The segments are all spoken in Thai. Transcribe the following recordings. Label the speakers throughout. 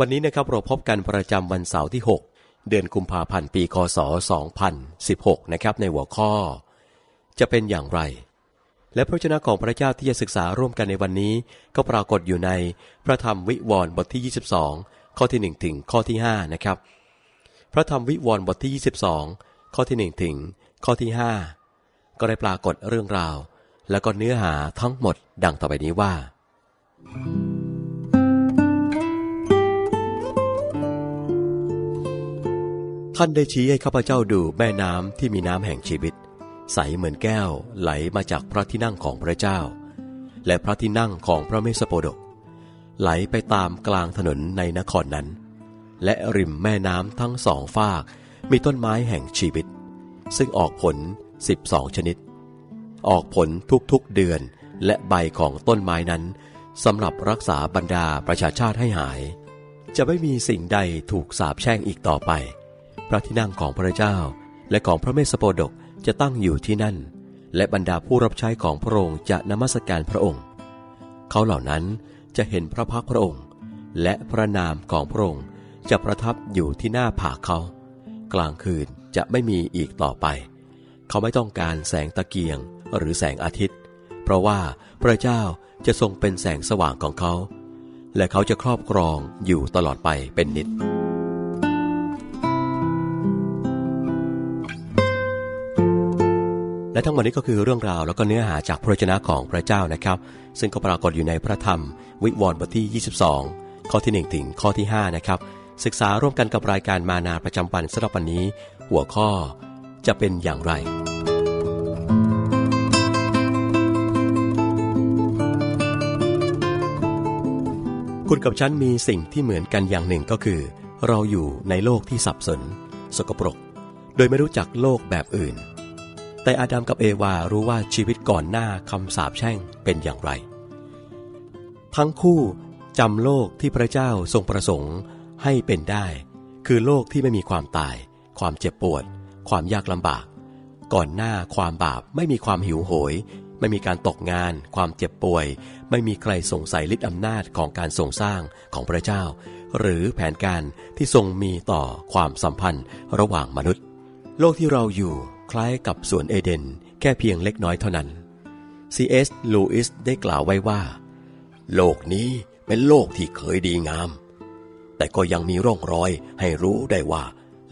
Speaker 1: วันนี้นะครับเราพบกันประจำวันเสาร์ที่ 6 เดือนกุมภาพันธ์ปีคศ 2016 นะครับในหัวข้อ จะเป็นอย่างไร และพระชนะของพระเจ้าที่จะศึกษาร่วมกันในวันนี้ ก็ปรากฏอยู่ในพระธรรมวิวรณ์บทที่ 22 ข้อที่ 1 ถึงข้อที่ 5 นะครับ พระธรรมวิวรณ์บทที่ 22 ข้อที่ 1 ถึงข้อที่ 5 ก็ได้ปรากฏเรื่องราว แล้วก็เนื้อหาทั้งหมดดังต่อไปนี้ว่า ท่านได้ชี้ให้ข้าพเจ้าดูแม่น้ำที่มีน้ำแห่งชีวิต ใสเหมือนแก้วไหลมาจากพระที่นั่งของพระเจ้า และพระที่นั่งของพระเมสสโปดก ไหลไปตามกลางถนนในนครนั้น และริมแม่น้ำทั้งสองฝากมีต้นไม้แห่งชีวิต ซึ่งออกผล12ชนิด ออกผลทุกๆเดือนและใบของต้นไม้นั้นสำหรับรักษาบรรดาประชาชาติให้หาย จะไม่มีสิ่งใดถูกสาปแช่งอีกต่อไป ระที่นั่งของพระเจ้า และของพระเมสสโปดกจะตั้งอยู่ที่นั่น และบรรดาผู้รับใช้ของพระองค์จะนมัสการพระองค์ เขาเหล่านั้นจะเห็นพระพักพระองค์ และพระนามของพระองค์จะประทับอยู่ที่หน้าผาเขา กลางคืนจะไม่มีอีกต่อไป เขาไม่ต้องการแสงตะเกียงหรือแสงอาทิตย์ เพราะว่าพระเจ้าจะทรงเป็นแสงสว่างของเขา และเขาจะครอบครองอยู่ตลอดไปเป็นนิจ และทั้งหมดนี้ก็คือเรื่องราวแล้วก็เนื้อหาจากพระวจนะของพระเจ้านะครับ ซึ่งก็ปรากฏอยู่ในพระธรรม วิวรณ์บทที่ 22 ข้อที่ 1 ถึงข้อที่ 5 นะครับ ศึกษาร่วมกันกับรายการมานาประจำวันสำหรับวันนี้ หัวข้อจะเป็นอย่างไร คุณกับฉันมีสิ่งที่เหมือนกันอย่างหนึ่งก็คือ เราอยู่ในโลกที่สับสน สกปรก โดยไม่รู้จักโลกแบบอื่น แต่อาดัมกับเอวารู้ว่าชีวิตก่อนหน้าคำสาปแช่งเป็นอย่างไร ทั้งคู่จำโลกที่พระเจ้าทรงประสงค์ให้เป็นได้ คือโลกที่ไม่มีความตาย ความเจ็บปวด ความยากลำบาก ก่อนหน้าความบาปไม่มีความหิวโหย ไม่มีการตกงาน ความเจ็บป่วย ไม่มีใครสงสัยฤทธิอำนาจของการทรงสร้างของพระเจ้า หรือแผนการที่ทรงมีต่อความสัมพันธ์ระหว่างมนุษย์ โลกที่เราอยู่ คล้ายกับสวนเอเดน แค่เพียงเล็กน้อยเท่านั้น C.S. ลูอิสได้กล่าวไว้ว่า โลกนี้เป็นโลกที่เคยดีงาม แต่ก็ยังมีร่องรอยให้รู้ได้ว่า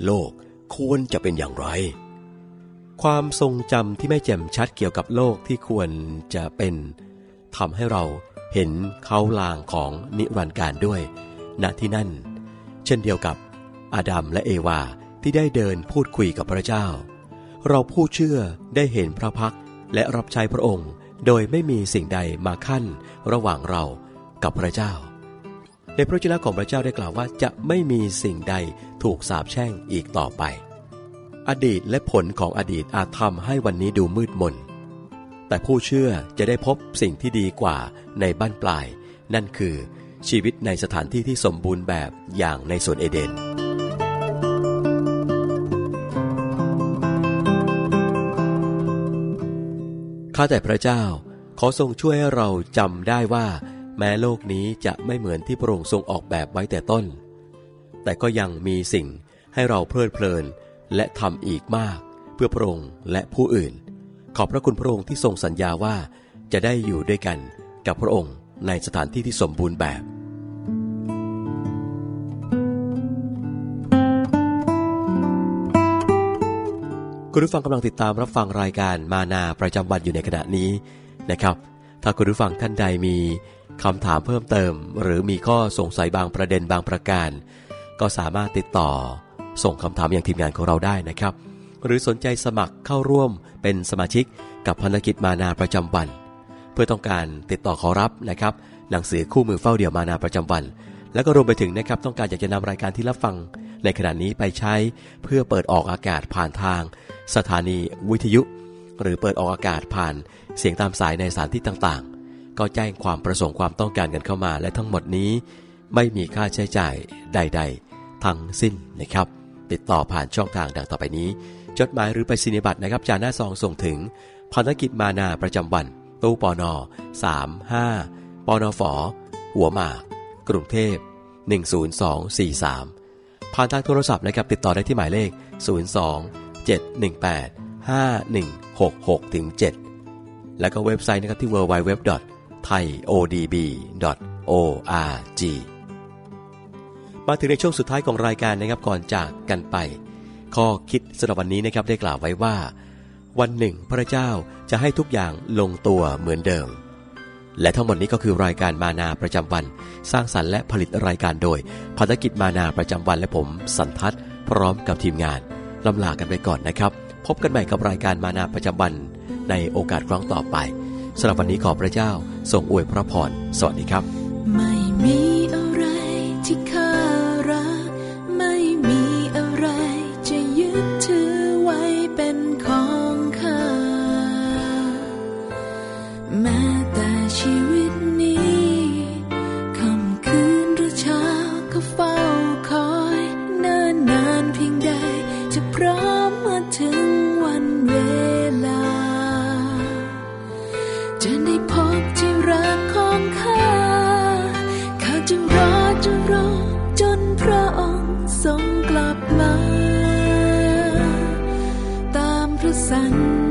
Speaker 1: โลกควรจะเป็นอย่างไร ความทรงจำที่ไม่แจ่มชัดเกี่ยวกับโลกที่ควรจะเป็นทำให้เราเห็นเขาลางของนิรันดร์การด้วย ณที่นั่น เช่นเดียวกับอาดัมและเอวาที่ได้เดินพูดคุยกับพระเจ้า เราผู้เชื่อได้เห็นพระพักและรับใช้พระองค์ โดยไม่มีสิ่งใดมาขั้นระหว่างเรากับพระเจ้า ในพระเจ้าของพระเจ้าได้กล่าวว่าจะไม่มีสิ่งใดถูกสาปแช่งอีกต่อไป อดีตและผลของอดีตอาจทำให้วันนี้ดูมืดมน แต่ผู้เชื่อจะได้พบสิ่งที่ดีกว่าในบ้านปลาย นั่นคือชีวิตในสถานที่ที่สมบูรณ์แบบอย่างในสวนเอเดน ข้าแต่พระเจ้า ขอทรงช่วยให้เราจำได้ว่า แม้โลกนี้จะไม่เหมือนที่พระองค์ทรงออกแบบไว้แต่ต้น แต่ก็ยังมีสิ่งให้เราเพลิดเพลินและทำอีกมาก เพื่อพระองค์และผู้อื่น ขอบพระคุณพระองค์ที่ทรงสัญญาว่าจะได้อยู่ด้วยกันกับพระองค์ในสถานที่ที่สมบูรณ์แบบ คุณผู้ฟังกำลังติดตามรับฟังรายการมานาประจำวันอยู่ในขณะนี้นะครับ ถ้าคุณผู้ฟังท่านใดมีคำถามเพิ่มเติม หรือมีข้อสงสัยบางประเด็นบางประการ ก็สามารถติดต่อ ส่งคำถามอย่างทีมงานของเราได้นะครับ หรือสนใจสมัครเข้าร่วมเป็นสมาชิกกับพันธกิจมานาประจำวัน เพื่อต้องการติดต่อขอรับนะครับหนังสือคู่มือเฝ้าเดี่ยวมานาประจำวัน แล้วก็รวมไปถึงนะครับต้องการอยากจะนำรายการที่รับฟัง ในขณะนี้ไปใช้เพื่อเปิดออกอากาศผ่านทาง สถานีวิทยุ หรือเปิดออกอากาศผ่านเสียงตามสายในสถานที่ต่างๆ ก็แจ้งความประสงค์ความต้องการกันเข้ามา และทั้งหมดนี้ ไม่มีค่าใช้จ่ายใด ๆ ทั้งสิ้นนะครับ ติดต่อผ่านช่องทางดังต่อไปนี้ จดหมายหรือไปสินิบัตรนะครับจานหน้าซองส่งถึงภารกิจมานาประจำวัน ตู้ปอนอ35ปอนอฝอหัวหมาก กรุงเทพ10243 ผ่านทางโทรศัพท์นะครับติดต่อได้ที่หมายเลข 02 718 5166ถึง7แล้วก็เว็บไซต์นะครับที่ www.thaiodb.org มาถึงในช่วงสุดท้ายของรายการนะครับก่อนจากกันไป ข้อคิดสำหรับวันนี้นะครับได้กล่าวไว้ว่า วันหนึ่งพระเจ้าจะให้ทุกอย่างลงตัวเหมือนเดิม และทั้งหมดนี้ก็คือรายการมานาประจำวัน สร้างสรรค์และผลิตรายการโดยภารกิจมานาประจำวันและผม สันทัศน์พร้อมกับทีมงาน ลำลากันไปก่อนนะครับ พบกันใหม่กับรายการมานาประจำวันในโอกาสครั้งต่อไปสำหรับวันนี้ขอพระเจ้าทรงอวยพระพร สวัสดีครับ
Speaker 2: ก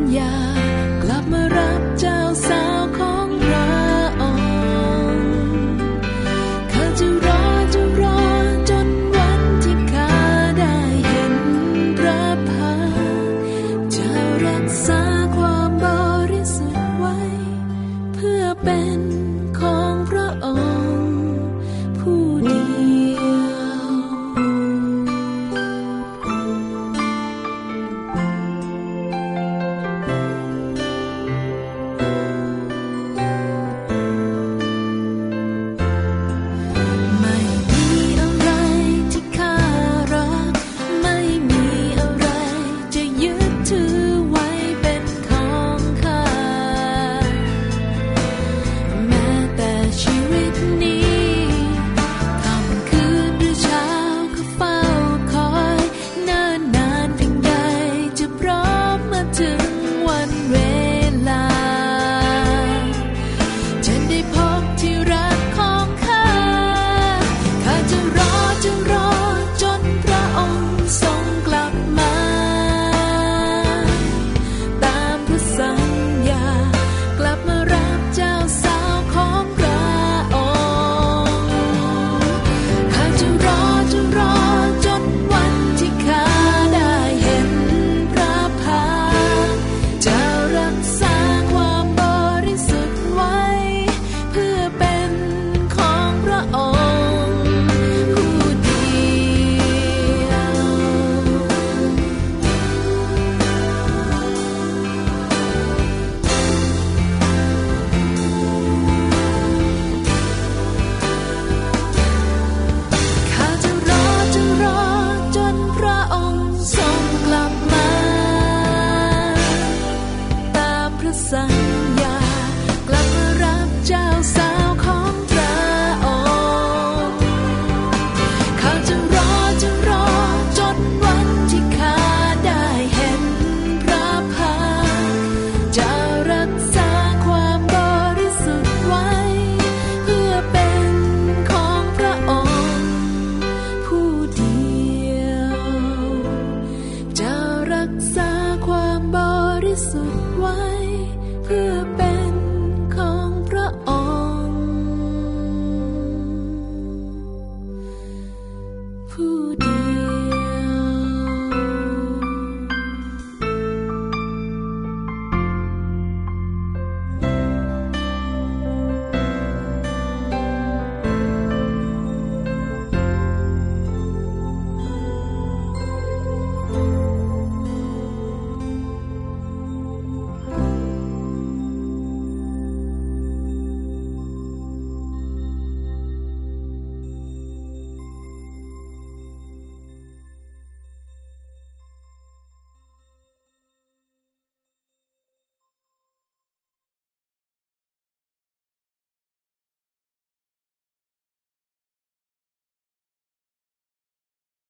Speaker 2: รักษาความบริสุทธิ์ไว้ เพื่อเป็น